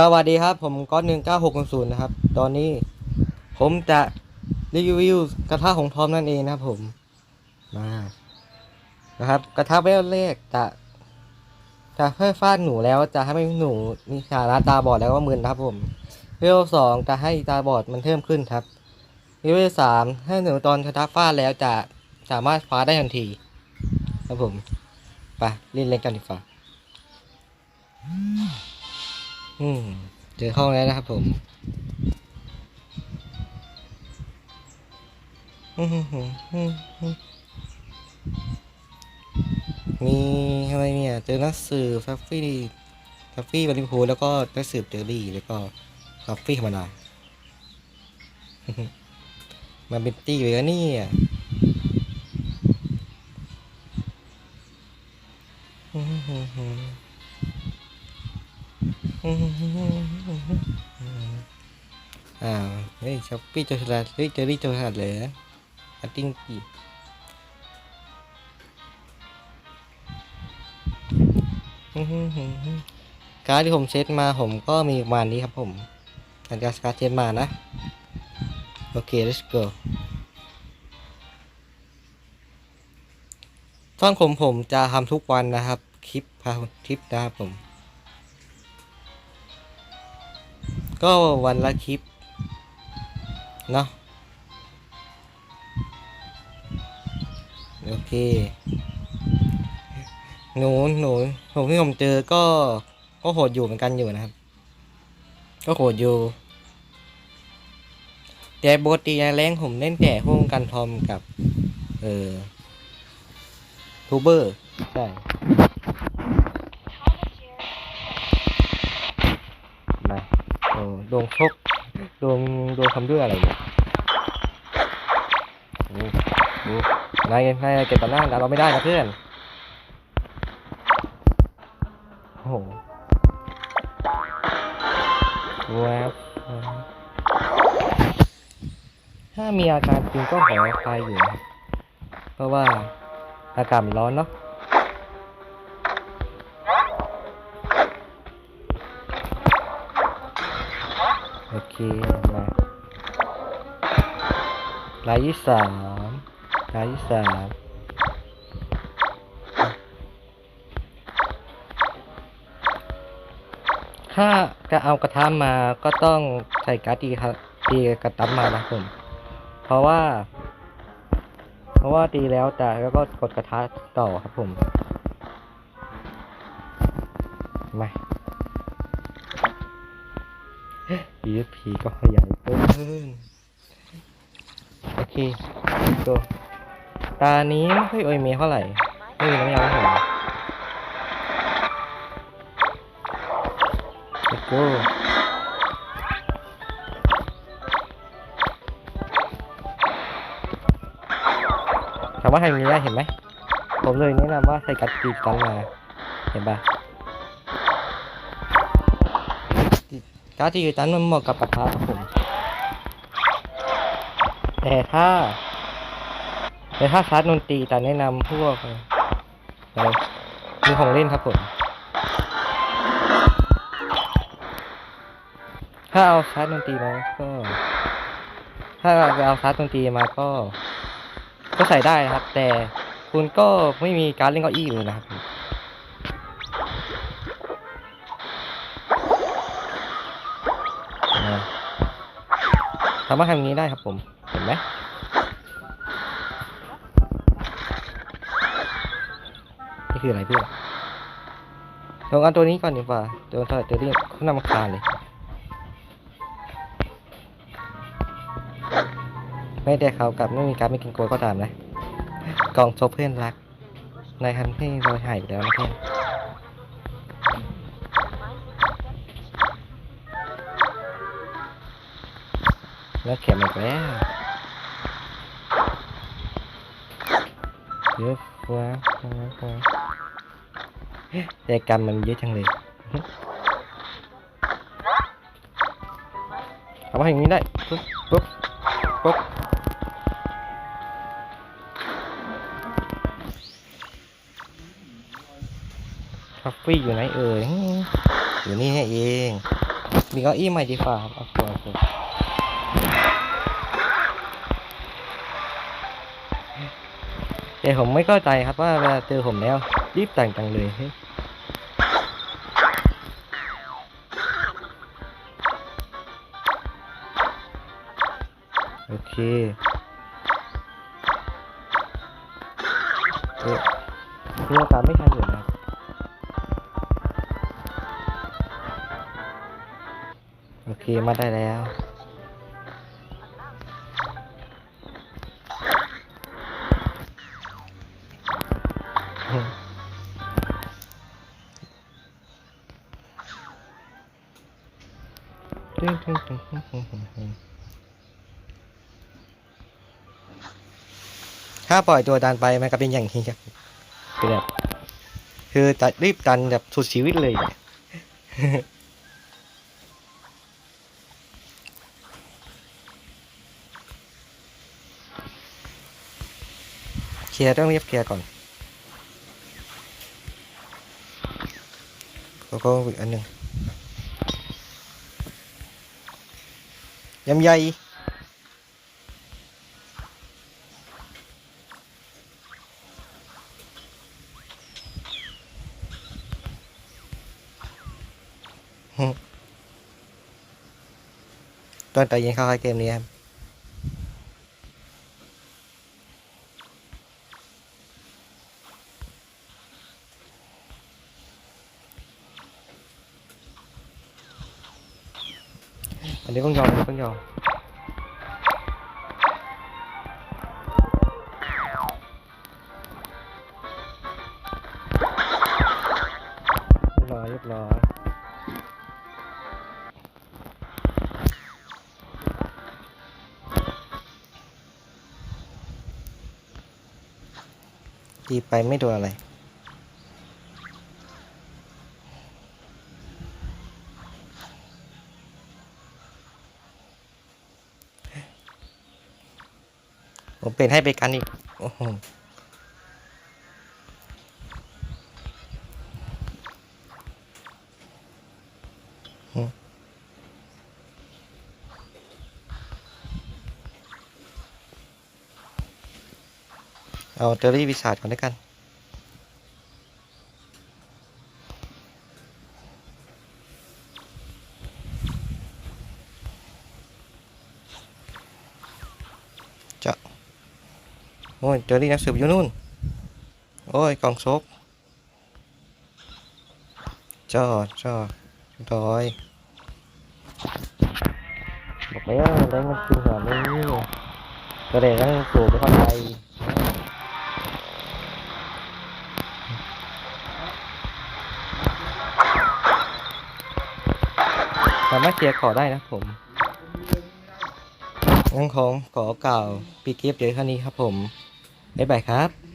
สวัสดีครับ ผมก๊อตหนึ่งเก้าหกศูนย์นะครับ ตอนนี้ผมจะรีวิวกระทะของทอมนั่นเองนะครับผมมานะครับ กระทะเวลแรกจะจะให้ฟาดหนูแล้วจะให้ไม่หนูมีฐานะตาบอดแล้วก็มึนนะครับผมเวลสองจะให้ตาบอดมันเพิ่มขึ้นครับเวลสามให้หนูตอนกระทะฟาดแล้วจะสามารถฟ้าได้ทันที ครับผมไปเล่นเล่นกันดีกว่า อืมเจอห้องแล้วนะครับผมมีอะไรเนี่ยเจอนักสืบฟัฟฟี่ฟัฟฟี่บริพูแล้วก็นักสืบเจอรี่แล้วก็ฟัฟฟี่ธรรมดามาเป็นตี้เลยนะเนี่ยอืม อ้าวเฮ้ยช้อปปี้โจรสลัดเฮ้ยเจอรี่โจรสลัดเลยอัตติ้งกี้การดที่ผมเซตมาผมก็มีประมาณนี้ครับผมหลังจากการดเซตมานะ โอเค let's go ช่องผมผมจะทำทุกวันนะครับ คลิปพาคลิปนะครับผม ก็วันละคลิป เนาะโอเค หนูหนูผมที่ผมเจอก็ก็โหดอยู่เหมือนกันอยู่นะครับ ก็โหดอยู่แต่ปกติแรงผมเล่นแต่พวกกันทอมกับ เออทูเบอร์ใช่มาโอ้ดวงชก ดวงดวงทำด้วยอะไรเนี่ยดูนายนายเก็บตาหน้าเราไม่ได้นะเพื่อน โอ้โหว้าวถ้ามีอาการจริงก็ขออภัยอยู่ เพราะว่าอากาศร้อนเนาะ โอเคมารายที่สามรายที่สามถ้าจะเอากระทะมาก็ต้องใส่การ์ดตีครับตีกระตับมานะผม เพราะว่า เพราะว่าตีแล้วแต่แล้วก็กดกระทะต่อครับผมมา EFP ก็ใหญ่เกินโอเคโกตานี้ไม่ค่อยโอยเมเท่าไหร่ไม่มีน้ำยาให้ผม Let's go ถามว่าทำอย่างนี้ได้เห็นไหม ผมเลยแนะนำว่าใส่กัดกีดกันมา เห็นปะ การ์ดที่อยู่ตันมันเหมาะกับกระทะครับผมแต่ถ้า แต่ถ้าคลาสดนตรีแต่แนะนำพวกอะไรมีของเล่นครับผมถ้าเอาคลาสดนตรีมาก็ ถ้าจะเอาคลาสดนตรีมาก็ ก็ใส่ได้ครับ แต่คุณก็ไม่มีการเล่นเก้าอี้เลยนะครับ สามารถทำอย่างนี้ได้ครับผม เห็นไหมนี่คืออะไรเพื่อนลองเอาตัวนี้ก่อนดีกว่า ตัวตัวตัวนี้เขานำคาเลยไม่แต่เขากับไม่มีการไม่กินโกยก็ตามนะกล่องโซเพื่อนรัก นายฮันให้เราหายไปแล้วนะเพื่อน แล้วเข็มอีกแล้วเยอะฟ้าฟ้าฟ้าแต่กรรมมันเยอะจังเลยเอามาอย่างนี้ได้ ปุ๊บปุ๊บปุ๊บคาฟี่อยู่ไหนเอ่ยอยู่นี่เอง มีเก้าอี้ใหม่ดีกว่าครับเอาตัว แต่ผมไม่เข้าใจครับว่าเวลาเจอผมแล้วรีบแต่งจังเลยโอเคเอ๊ะมีโอกาสไม่ทันอยู่นะโอเคมาได้แล้ว ถ้าปล่อยตัวดันไปมันก็เป็นอย่างนี้ครับเป็นแบบคือจะรีบดันแบบสุดชีวิตเลยเนี่ยเคลียร์ต้องเรียบเคลียร์ก่อนแล้วก็อีกอันหนึ่ง ยำใหญ่หึตอนแต่ยินเข้าให้เกมนี้ครับ อันนี้ต้องยอมอันนี้ต้องยอมเรียบร้อยเรียบร้อยตีไปไม่โดนอะไร เปลี่ยนให้ไปกันอีก โอ้โหเอาเตอรี่วิสาดก่อนด้วยกัน อ้ยเจอรี่นักสืบอยู่นู่น โอ้ยกองซบจอดจอดดอยบอกแล้วได้เงินจริงเหรอนี่ก็เลยต้องสูบไปเข้าไปสามารถเคลียร์ขอได้นะผมงั้นของขอกล่าวปีเก็บเดี๋ยวเท่านี้ครับผม บ๊ายบายครับ